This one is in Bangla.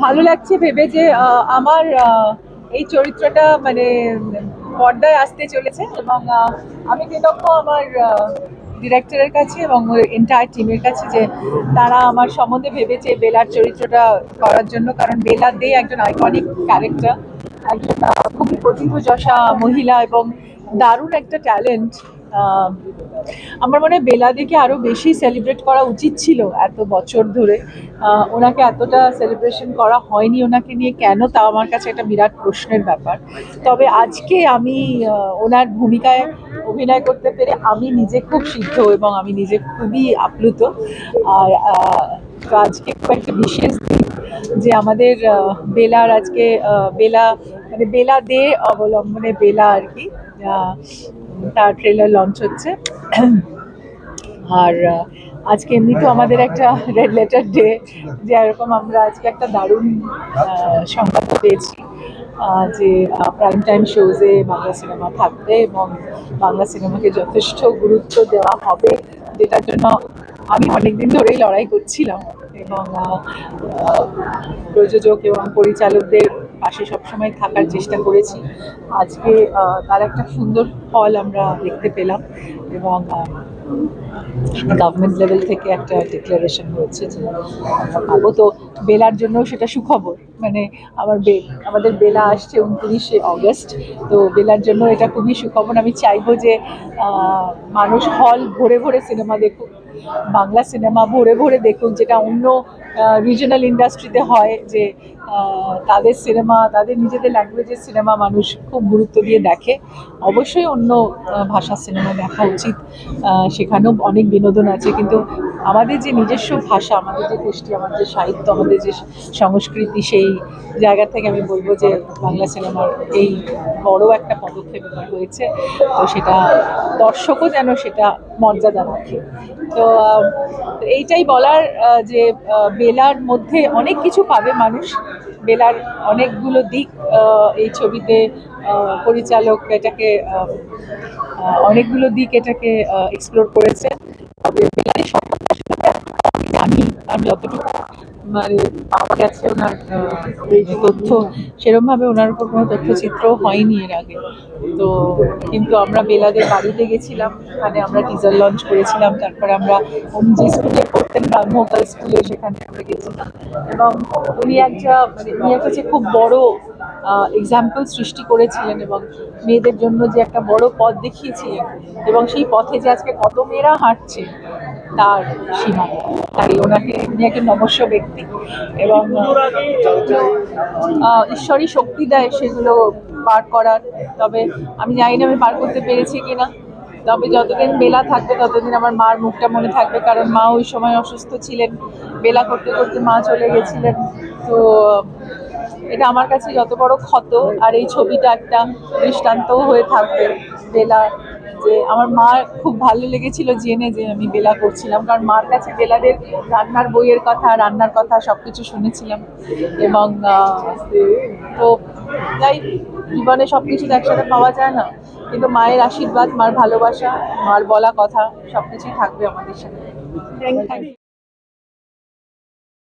ভালো লাগছে ভেবে যে আমার এই চরিত্রটা মানে পর্দায় আসতে চলেছে এবং আমি কৃতজ্ঞ আমার ডিরেক্টরের কাছে এবং এন্টায়ার টিমের কাছে যে তারা আমার সম্বন্ধে ভেবেছে বেলার চরিত্রটা করার জন্য। কারণ বেলা দে একজন আইকনিক ক্যারেক্টার একজন খুবই প্রতিভযশা মহিলা এবং দারুণ একটা ট্যালেন্ট আমার মনে হয় বেলা দিকে আরও বেশি সেলিব্রেট করা উচিত ছিল এত বছর ধরে। ওনাকে এতটা সেলিব্রেশন করা হয়নি, ওনাকে নিয়ে কেন? তা আমার কাছে একটা বিরাট প্রশ্নের ব্যাপার। তবে আজকে আমি ওনার ভূমিকায় অভিনয় করতে পেরে আমি নিজে খুব সিদ্ধ এবং আমি নিজে খুবই আপ্লুত। আর তো আজকে একটা বিশেষ দিন যে আমাদের বেলার আজকে বেলা মানে বেলা দে অবলম্বনে বেলা আর কি তার ট্রেলার লঞ্চ হচ্ছে। আর আজকে এমনি তো আমাদের একটা রেড লেটার ডে যে এরকম আমরা আজকে একটা দারুণ সংবাদ পেয়েছি যে প্রাইম টাইম শোজে বাংলা সিনেমা থাকবে এবং বাংলা সিনেমাকে যথেষ্ট গুরুত্ব দেওয়া হবে, যেটার জন্য আমি অনেকদিন ধরেই লড়াই করছিলাম এবং প্রযোজক এবং পরিচালকদের পাশে সবসময় থাকার চেষ্টা করেছি। আজকে তার একটা সুন্দর ফল আমরা দেখতে পেলাম এবং গভর্নমেন্ট লেভেল থেকে একটা ডিক্লারেশন হয়েছে যে আমরা পাবো। তো বেলার জন্য সেটা সুখবর। মানে আমার বে, আমাদের বেলা আসছে উনত্রিশে অগস্ট, তো বেলার জন্য এটা খুবই সুখবর। আমি চাইব যে মানুষ হল ভরে ভরে সিনেমা দেখুক। বাংলা সিনেমা ভরে ভরে দেখুন যেটা অন্য রিজনাল ইন্ডাস্ট্রিতে হয় যে তাদের সিনেমা, তাদের নিজেদের ল্যাঙ্গুয়েজের সিনেমা মানুষ খুব গুরুত্ব দিয়ে দেখে। অবশ্যই অন্য ভাষার সিনেমা দেখা উচিত। সেখানেও অনেক বিনোদন আছে, কিন্তু আমাদের যে নিজস্ব ভাষা, আমাদের যে কৃষ্টি, আমাদের যে সাহিত্য, আমাদের যে সংস্কৃতি, সেই জায়গা থেকে আমি বলব যে বাংলা সিনেমার এই বড় একটা পদক্ষেপ হয়েছে। তো সেটা দর্শকও যেন সেটা মর্যাদা রাখে। তো এইটাই বলার যে বেলার মধ্যে অনেক কিছু পাবে মানুষ। বেলার অনেকগুলো দিক এই ছবিতে পরিচালক এটাকে অনেকগুলো দিক এটাকে এক্সপ্লোর করেছে আমি আমি যতটুকু মানে পাওয়া গেছে ওনার তথ্য, সেরমভাবে ওনার উপর কোনো তথ্যচিত্র হয়নি এর আগে। তো কিন্তু আমরা বেলাদের বাড়িতে গেছিলাম, ওখানে আমরা টিজার লঞ্চ করেছিলাম, তারপরে আমরা উনি যে স্কুলে পড়তেন ব্রাহ্মকাল স্কুলে সেখানে আমরা গেছিলাম। এবং উনি একটা মানে উনি একটা খুব বড় এক্সাম্পল সৃষ্টি করেছিলেন এবং মেয়েদের জন্য যে একটা বড় পথ দেখিয়েছিলেন এবং সেই পথে যে আজকে কত মেয়েরা হাঁটছে, তার সীমা তাই ওনাকে, উনি একটা নমস্য ব্যক্তি এবং ঈশ্বরই শক্তি দেয় সেগুলো পার করার। তবে আমি জানি না আমি পার করতে পেরেছি কিনা। তবে যতদিন বেলা থাকবে, ততদিন আমার মার মুখটা মনে থাকবে, কারণ মা ওই সময় অসুস্থ ছিলেন। বেলা করতে করতে মা চলে গেছিলেন। তো এটা আমার কাছে যত বড় ক্ষত, আর এই ছবিটা একটা দৃষ্টান্তও হয়ে থাকবে বেলা, যে আমার মা খুব ভালো লেগেছিল জেনে যে আমি বেলা করছিলাম, কারণ মার কাছে বেলাদের রান্নার বইয়ের কথা, রান্নার কথা সব কিছু শুনেছিলাম এবং তো তাই জীবনে সব কিছু একসাথে পাওয়া যায় না, কিন্তু মায়ের আশীর্বাদ, মার ভালোবাসা, মার বলা কথা সব কিছুই থাকবে আমাদের সাথে। Thank you